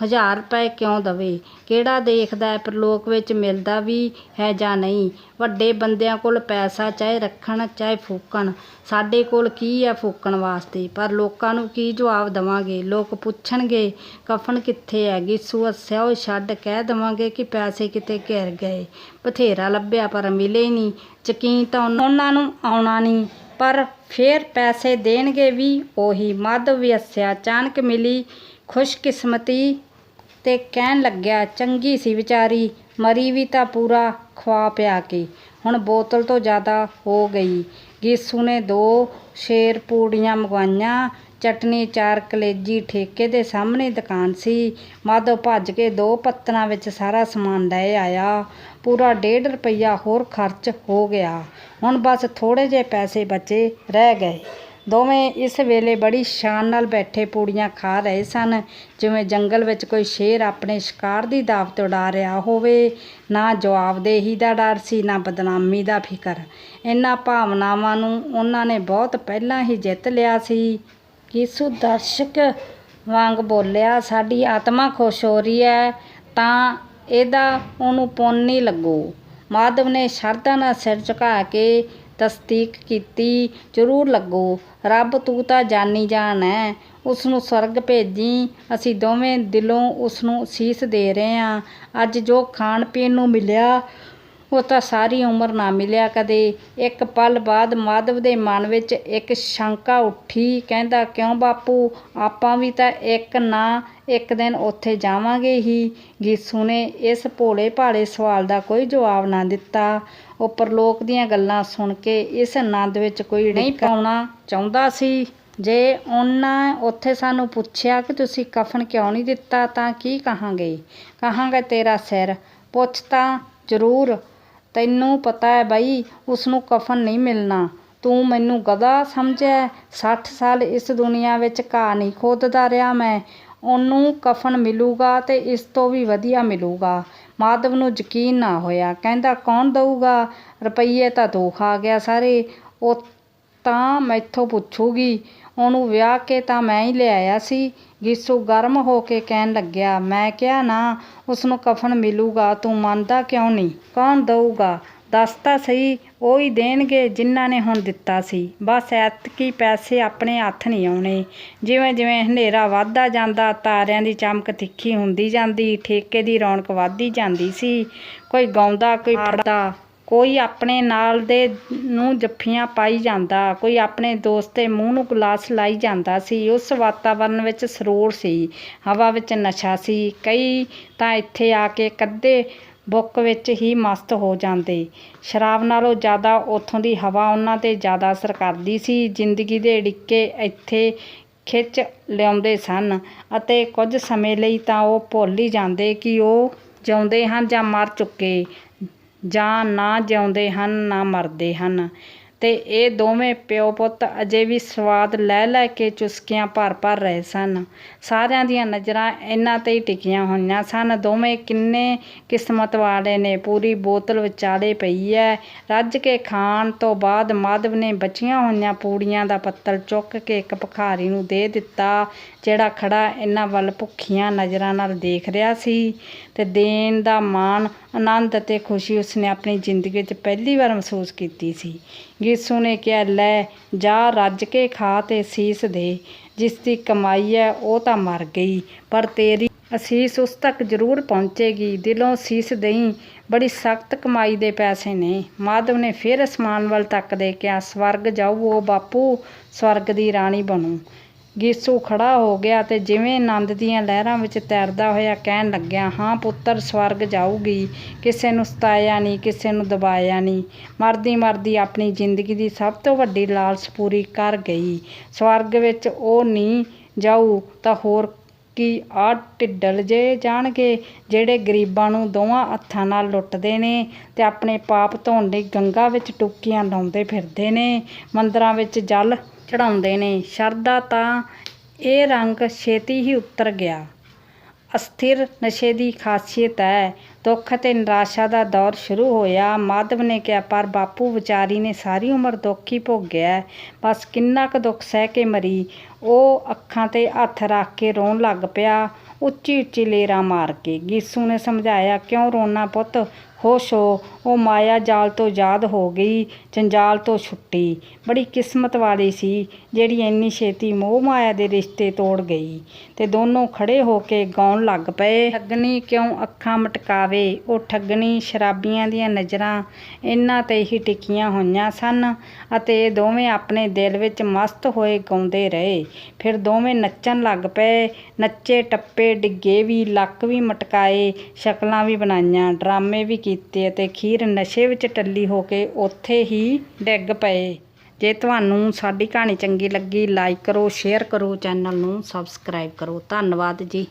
ਹਜ਼ਾਰ ਰੁਪਏ ਕਿਉਂ ਦਵੇ? ਕਿਹੜਾ ਦੇਖਦਾ ਹੈ ਪ੍ਰਲੋਕ ਵਿੱਚ ਮਿਲਦਾ ਵੀ ਹੈ ਜਾਂ ਨਹੀਂ? ਵੱਡੇ ਬੰਦਿਆਂ ਕੋਲ ਪੈਸਾ ਚਾਹੇ ਰੱਖਣ, ਚਾਹੇ ਫੂਕਣ। ਸਾਡੇ ਕੋਲ ਕੀ ਹੈ ਫੂਕਣ ਵਾਸਤੇ? ਪਰ ਲੋਕਾਂ ਨੂੰ ਕੀ ਜਵਾਬ ਦੇਵਾਂਗੇ? ਲੋਕ ਪੁੱਛਣਗੇ, ਕਫਨ ਕਿੱਥੇ ਹੈ? ਗੀਸੂ ਹੱਸਿਆ, ਉਹ ਛੱਡ ਕਹਿ ਦੇਵਾਂਗੇ ਕਿ ਪੈਸੇ ਕਿਤੇ ਘਿਰ ਗਏ। ਬਥੇਰਾ ਲੱਭਿਆ, ਪਰ ਮਿਲੇ ਨਹੀਂ। ਯਕੀਨ ਤਾਂ ਉਹਨਾਂ ਨੂੰ ਆਉਣਾ ਨਹੀਂ। ਪਰ ਫਿਰ ਪੈਸੇ ਦੇਣਗੇ ਵੀ ਉਹੀ। ਮਾਧਵ ਵੀ ਹੱਸਿਆ ਅਚਾਨਕ ਮਿਲੀ ਖੁਸ਼ਕਿਸਮਤੀ ਤੇ ਕਹਿਣ ਲੱਗਿਆ, ਚੰਗੀ ਸੀ ਵਿਚਾਰੀ, ਮਰੀ ਵੀ ਤਾਂ ਪੂਰਾ ਖਵਾ ਪਿਆ ਕੇ। ਹੁਣ ਬੋਤਲ ਤੋਂ ਜ਼ਿਆਦਾ ਹੋ ਗਈ। ਗੀਸੂ ਨੇ ਦੋ ਸ਼ੇਰ ਪੂੜੀਆਂ ਮੰਗਵਾਈਆਂ। ਚਟਨੀ, ਚਾਰ ਕਲੇਜੀ ਠੇਕੇ ਦੇ ਸਾਹਮਣੇ ਦੁਕਾਨ ਸੀ। ਮਾਧਵ ਭੱਜ ਕੇ ਦੋ ਪੱਤਰਾਂ ਵਿੱਚ ਸਾਰਾ ਸਮਾਨ ਲੈ ਆਇਆ। ਪੂਰਾ ਡੇਢ ਰੁਪਈਆ ਹੋਰ ਖਰਚ ਹੋ ਗਿਆ। ਹੁਣ ਬਸ ਥੋੜੇ ਜਿਹੇ ਪੈਸੇ ਬਚੇ ਰਹਿ ਗਏ। ਦੋਵੇਂ ਇਸ ਵੇਲੇ ਬੜੀ ਸ਼ਾਨ ਨਾਲ ਬੈਠੇ ਪੂੜੀਆਂ ਖਾ ਰਹੇ ਸਨ। ਜਿਵੇਂ ਜੰਗਲ ਵਿੱਚ ਕੋਈ ਸ਼ੇਰ ਆਪਣੇ ਸ਼ਿਕਾਰ ਦੀ ਦਾਵਤ ਉਡਾ ਰਿਹਾ ਹੋਵੇ, ਨਾ ਜਵਾਬਦੇਹੀ ਦਾ ਡਰ ਸੀ, ਨਾ ਬਦਨਾਮੀ ਦਾ ਫਿਕਰ। ਇਹਨਾਂ ਭਾਵਨਾਵਾਂ ਨੂੰ ਉਹਨਾਂ ਨੇ ਬਹੁਤ ਪਹਿਲਾਂ ਹੀ ਜਿੱਤ ਲਿਆ ਸੀ। ਯਿਸੂ ਦਰਸ਼ਕ ਵਾਂਗ ਬੋਲਿਆ, ਸਾਡੀ ਆਤਮਾ ਖੁਸ਼ ਹੋ ਰਹੀ ਹੈ, ਤਾਂ ਇਹਦਾ ਉਹਨੂੰ ਪੁੰਨ ਨਹੀਂ ਲੱਗੋ। ਮਾਧਵ ਨੇ ਸ਼ਰਧਾ ਨਾਲ ਸਿਰ ਝੁਕਾ ਕੇ ਤਸਦੀਕ ਕੀਤੀ, ਜ਼ਰੂਰ ਲੱਗੋ। ਰੱਬ ਤੂੰ ਤਾਂ ਜਾਨੀ ਜਾਨ ਹੈ ਉਸਨੂੰ ਸਵਰਗ ਭੇਜੀ। ਅਸੀਂ ਦੋਵੇਂ ਦਿਲੋਂ ਉਸਨੂੰ ਅਸੀਸ ਦੇ ਰਹੇ ਹਾਂ ਅੱਜ ਜੋ ਖਾਣ ਪੀਣ ਨੂੰ ਮਿਲਿਆ, ਉਹ ਤਾਂ ਸਾਰੀ ਉਮਰ ਨਾ ਮਿਲਿਆ ਕਦੇ। ਇੱਕ ਪਲ ਬਾਅਦ ਮਾਧਵ ਦੇ ਮਨ ਵਿੱਚ ਇੱਕ ਸ਼ੰਕਾ ਉੱਠੀ। ਕਹਿੰਦਾ, ਕਿਉਂ ਬਾਪੂ? ਆਪਾਂ ਵੀ ਤਾਂ ਇੱਕ ਨਾ, ਇੱਕ ਦਿਨ ਉੱਥੇ ਜਾਵਾਂਗੇ ਹੀ। ਗੀਸੂ ਨੇ ਇਸ ਭੋਲੇ ਭਾਲੇ ਸਵਾਲ ਦਾ ਕੋਈ ਜਵਾਬ ਨਾ ਦਿੱਤਾ। ਉਹ ਪਰਲੋਕ ਦੀਆਂ ਗੱਲਾਂ ਸੁਣ ਕੇ ਇਸ ਆਨੰਦ ਵਿੱਚ ਕੋਈ ਨਹੀਂ ਪਾਉਣਾ ਚਾਹੁੰਦਾ ਸੀ। ਜੇ ਉਹਨਾਂ ਉੱਥੇ ਸਾਨੂੰ ਪੁੱਛਿਆ ਕਿ ਤੁਸੀਂ ਕਫਨ ਕਿਉਂ ਨਹੀਂ ਦਿੱਤਾ ਤਾਂ ਕੀ ਕਹਾਂਗੇ? ਕਹਾਂਗੇ ਤੇਰਾ ਸਿਰ। ਪੁੱਛ ਤਾਂ ਜ਼ਰੂਰ। ਤੈਨੂੰ ਪਤਾ ਹੈ ਬਈ ਉਸ ਨੂੰ ਕਫਨ ਨਹੀਂ ਮਿਲਣਾ। ਤੂੰ ਮੈਨੂੰ ਗਧਾ ਸਮਝਿਆ 60 ਸਾਲ ਇਸ ਦੁਨੀਆ ਵਿੱਚ ਘਾਹ ਨਹੀਂ ਖੋਦਦਾ ਰਿਹਾ ਮੈਂ। ਉਹਨੂੰ ਕਫਨ ਮਿਲੂਗਾ ਤੇ ਇਸ ਤੋਂ ਵੀ ਵਧੀਆ ਮਿਲੂਗਾ। ਮਾਧਵ ਨੂੰ ਯਕੀਨ ਨਾ ਹੋਇਆ। ਕਹਿੰਦਾ, ਕੌਣ ਦਊਗਾ? ਰੁਪਈਏ ਤਾਂ ਦੋ ਖਾ ਗਿਆ ਸਾਰੇ। ਉਹ ਤਾਂ ਮੈਥੋਂ ਪੁੱਛੂਗੀ। ਉਹਨੂੰ ਵਿਆਹ ਕੇ ਤਾਂ ਮੈਂ ਹੀ ਲਿਆਇਆ ਸੀ। ਗੀਸੂ ਗਰਮ ਹੋ ਕੇ ਕਹਿਣ ਲੱਗਿਆ, ਮੈਂ ਕਿਹਾ ਨਾ, ਉਸਨੂੰ ਕਫਨ ਮਿਲੂਗਾ। ਤੂੰ ਮੰਨਦਾ ਕਿਉਂ ਨਹੀਂ? ਕੌਣ ਦਊਗਾ? ਦੱਸ ਤਾਂ ਸਹੀ, ਉਹ ਹੀ ਦੇਣਗੇ ਜਿਨ੍ਹਾਂ ਨੇ ਹੁਣ ਦਿੱਤਾ ਸੀ। ਬਸ ਐਤਕੀ ਪੈਸੇ ਆਪਣੇ ਹੱਥ ਨਹੀਂ ਆਉਣੇ। ਜਿਵੇਂ ਜਿਵੇਂ ਹਨੇਰਾ ਵੱਧਦਾ ਜਾਂਦਾ, ਤਾਰਿਆਂ ਦੀ ਚਮਕ ਤਿੱਖੀ ਹੁੰਦੀ ਜਾਂਦੀ, ਠੇਕੇ ਦੀ ਰੌਣਕ ਵੱਧਦੀ ਜਾਂਦੀ ਸੀ। ਕੋਈ ਗਾਉਂਦਾ, ਕੋਈ ਫੜਦਾ, ਕੋਈ ਆਪਣੇ ਨਾਲ ਦੇ ਨੂੰ ਜੱਫੀਆਂ ਪਾਈ ਜਾਂਦਾ, ਕੋਈ ਆਪਣੇ ਦੋਸਤ ਦੇ ਮੂੰਹ ਨੂੰ ਗਲਾਸ ਲਾਈ ਜਾਂਦਾ ਸੀ। ਉਸ ਵਾਤਾਵਰਨ ਵਿੱਚ ਸਰੋਰ ਸੀ, ਹਵਾ ਵਿੱਚ ਨਸ਼ਾ ਸੀ। ਕਈ ਤਾਂ ਇੱਥੇ ਆ ਕੇ ਕੱਦੇ ਬੁੱਕ ਵਿੱਚ ਹੀ ਮਸਤ ਹੋ ਜਾਂਦੇ। ਸ਼ਰਾਬ ਨਾਲੋਂ ਜ਼ਿਆਦਾ ਉੱਥੋਂ ਦੀ ਹਵਾ ਉਹਨਾਂ 'ਤੇ ਜ਼ਿਆਦਾ ਅਸਰ ਕਰਦੀ ਸੀ। ਜ਼ਿੰਦਗੀ ਦੇ ਡਿੱਕੇ ਇੱਥੇ ਖਿੱਚ ਲਿਆਉਂਦੇ ਸਨ ਅਤੇ ਕੁਝ ਸਮੇਂ ਲਈ ਤਾਂ ਉਹ ਭੁੱਲ ਹੀ ਜਾਂਦੇ ਕਿ ਉਹ ਜਿਉਂਦੇ ਹਨ ਜਾਂ ਮਰ ਚੁੱਕੇ ਜਾਂ ਨਾ ਜਿਉਂਦੇ ਹਨ, ਨਾ ਮਰਦੇ ਹਨ। ਤੇ ਇਹ ਦੋਵੇਂ ਪਿਓ ਪੁੱਤ ਅਜੇ ਵੀ ਸਵਾਦ ਲੈ ਲੈ ਕੇ ਚੁਸਕੀਆਂ ਭਰ ਭਰ ਰਹੇ ਸਨ। ਸਾਰਿਆਂ ਦੀਆਂ ਨਜ਼ਰਾਂ ਇਹਨਾਂ ਤੇ ਹੀ ਟਿਕੀਆਂ ਹੋਈਆਂ ਸਨ। ਦੋਵੇਂ ਕਿੰਨੇ ਕਿਸਮਤ ਵਾਲੇ ਨੇ, ਪੂਰੀ ਬੋਤਲ ਵਿਚਾਲੇ ਪਈ ਐ। ਰੱਜ ਕੇ ਖਾਣ ਤੋਂ ਬਾਅਦ ਮਾਧਵ ਨੇ ਬਚੀਆਂ ਹੋਈਆਂ ਪੂੜੀਆਂ ਦਾ ਪੱਤਲ ਚੁੱਕ ਕੇ ਇੱਕ ਭਿਖਾਰੀ ਨੂੰ ਦੇ ਦਿੱਤਾ, ਜਿਹੜਾ ਖੜਾ ਇਹਨਾਂ ਵੱਲ ਭੁੱਖੀਆਂ ਨਜ਼ਰਾਂ ਨਾਲ ਦੇਖ ਰਿਹਾ ਸੀ। ਤੇ ਦੇਣ ਦਾ ਮਾਣ, ਆਨੰਦ ਅਤੇ ਖੁਸ਼ੀ ਉਸਨੇ ਆਪਣੀ ਜ਼ਿੰਦਗੀ 'ਚ ਪਹਿਲੀ ਵਾਰ ਮਹਿਸੂਸ ਕੀਤੀ ਸੀ। ਗੀਸੂ ਨੇ ਕਿਹਾ, ਲੈ ਜਾ ਰੱਜ ਕੇ ਖਾ ਤੇ ਸੀਸ ਦੇ, ਜਿਸ ਦੀ ਕਮਾਈ ਹੈ ਉਹ ਤਾਂ ਮਰ ਗਈ, ਪਰ ਤੇਰੀ ਅਸੀਸ ਉਸ ਤੱਕ ਜ਼ਰੂਰ ਪਹੁੰਚੇਗੀ। ਦਿਲੋਂ ਸੀਸ ਦੇਈ, ਬੜੀ ਸਖਤ ਕਮਾਈ ਦੇ ਪੈਸੇ ਨੇ। ਮਾਧਵ ਨੇ ਫਿਰ ਅਸਮਾਨ ਵੱਲ ਤੱਕਦੇ ਕਿਹਾ ਸਵਰਗ ਜਾਊ, ਉਹ ਬਾਪੂ ਸਵਰਗ ਦੀ ਰਾਣੀ ਬਣੂ। ਗੀਸੂ ਖੜਾ ਹੋ ਗਿਆ ਤੇ ਜਿਵੇਂ ਆਨੰਦ ਦੀਆਂ ਲਹਿਰਾਂ ਵਿੱਚ ਤੈਰਦਾ ਹੋਇਆ ਕਹਿਣ ਲੱਗਿਆ, ਹਾਂ ਪੁੱਤਰ, ਸਵਰਗ ਜਾਊਗੀ। ਕਿਸੇ ਨੂੰ ਸਤਾਇਆ ਨਹੀਂ, ਕਿਸੇ ਨੂੰ ਦਬਾਇਆ ਨਹੀਂ। ਮਰਦੀ ਮਰਦੀ ਆਪਣੀ ਜ਼ਿੰਦਗੀ ਦੀ ਸਭ ਤੋਂ ਵੱਡੀ ਲਾਲਸ ਪੂਰੀ ਕਰ ਗਈ। ਸਵਰਗ ਵਿੱਚ ਉਹ ਨਹੀਂ ਜਾਊ ਤਾਂ ਹੋਰ ਕੀ ਆ ਢਿੱਡਲ ਜਿਹੇ ਜਾਣਗੇ, ਜਿਹੜੇ ਗਰੀਬਾਂ ਨੂੰ ਦੋਵਾਂ ਹੱਥਾਂ ਨਾਲ ਲੁੱਟਦੇ ਨੇ ਤੇ ਆਪਣੇ ਪਾਪ ਧੋਣ ਲਈ ਗੰਗਾ ਵਿੱਚ ਟੁੱਕੀਆਂ ਲਾਉਂਦੇ ਫਿਰਦੇ ਨੇ। ਮੰਦਰਾਂ ਵਿੱਚ ਜਲ ਚੜਾਉਂਦੇ ਨੇ। ਸ਼ਰਧਾ ਤਾਂ ਇਹ ਰੰਗ ਛੇਤੀ ਹੀ ਉਤਰ ਗਿਆ। ਅਸਥਿਰ ਨਸ਼ੇ ਦੀ ਖਾਸੀਅਤ ਹੈ। ਦੁੱਖ ਅਤੇ ਨਿਰਾਸ਼ਾ ਦਾ ਦੌਰ ਸ਼ੁਰੂ ਹੋਇਆ। ਮਾਧਵ ਨੇ ਕਿਹਾ, ਪਰ ਬਾਪੂ ਵਿਚਾਰੀ ਨੇ ਸਾਰੀ ਉਮਰ ਦੁੱਖ ਹੀ ਭੋਗਿਆ ਬਸ ਕਿੰਨਾ ਕੁ ਦੁੱਖ ਸਹਿ ਕੇ ਮਰੀ। ਉਹ ਅੱਖਾਂ ਤੇ ਹੱਥ ਰੱਖ ਕੇ ਰੋਣ ਲੱਗ ਪਿਆ। ਉੱਚੀ ਉੱਚੀ ਲੇਰਾਂ ਮਾਰ ਕੇ। ਗੀਸੂ ਨੇ ਸਮਝਾਇਆ, ਕਿਉਂ ਰੋਣਾ ਪੁੱਤ? ਖੁਸ਼ ਹੋ, ਉਹ ਮਾਇਆ ਜਾਲ ਤੋਂ ਆਜ਼ਾਦ ਹੋ ਗਈ, ਜੰਜਾਲ ਤੋਂ ਛੁੱਟੀ। ਬੜੀ ਕਿਸਮਤ ਵਾਲੀ ਸੀ, ਜਿਹੜੀ ਇੰਨੀ ਛੇਤੀ ਮੋਹ ਮਾਇਆ ਦੇ ਰਿਸ਼ਤੇ ਤੋੜ ਗਈ ਤੇ ਦੋਨੋਂ ਖੜੇ ਹੋ ਕੇ ਗਾਉਣ ਲੱਗ ਪਏ। ਠੱਗਣੀ ਕਿਉਂ ਅੱਖਾਂ ਮਟਕਾਵੇ? ਉਹ ਠੱਗਣੀ ਸ਼ਰਾਬੀਆਂ ਦੀਆਂ ਨਜ਼ਰਾਂ ਇਹਨਾਂ ਤੇ ਹੀ ਟਿਕੀਆਂ ਹੋਈਆਂ ਸਨ ਅਤੇ ਦੋਵੇਂ ਆਪਣੇ ਦਿਲ ਵਿੱਚ ਮਸਤ ਹੋਏ ਗਾਉਂਦੇ ਰਹੇ। ਫਿਰ ਦੋਵੇਂ ਨੱਚਣ ਲੱਗ ਪਏ, ਨੱਚੇ ਟੱਪੇ ਡਿੱਗੇ ਵੀ, ਲੱਕ ਵੀ ਮਟਕਾਏ, ਸ਼ਕਲਾਂ ਵੀ ਬਣਾਈਆਂ, ਡਰਾਮੇ ਵੀ ਕੀਤੇ। ਕੀਤੇ ਅਤੇ ਖੀਰ ਨਸ਼ੇ ਵਿੱਚ ਟੱਲੀ ਹੋ ਕੇ ਉੱਥੇ ਹੀ ਡਿੱਗ ਪਏ। ਜੇ ਤੁਹਾਨੂੰ ਸਾਡੀ ਕਹਾਣੀ ਚੰਗੀ ਲੱਗੀ ਲਾਈਕ ਕਰੋ ਸ਼ੇਅਰ ਕਰੋ ਚੈਨਲ ਨੂੰ ਸਬਸਕ੍ਰਾਈਬ ਕਰੋ। ਧੰਨਵਾਦ ਜੀ।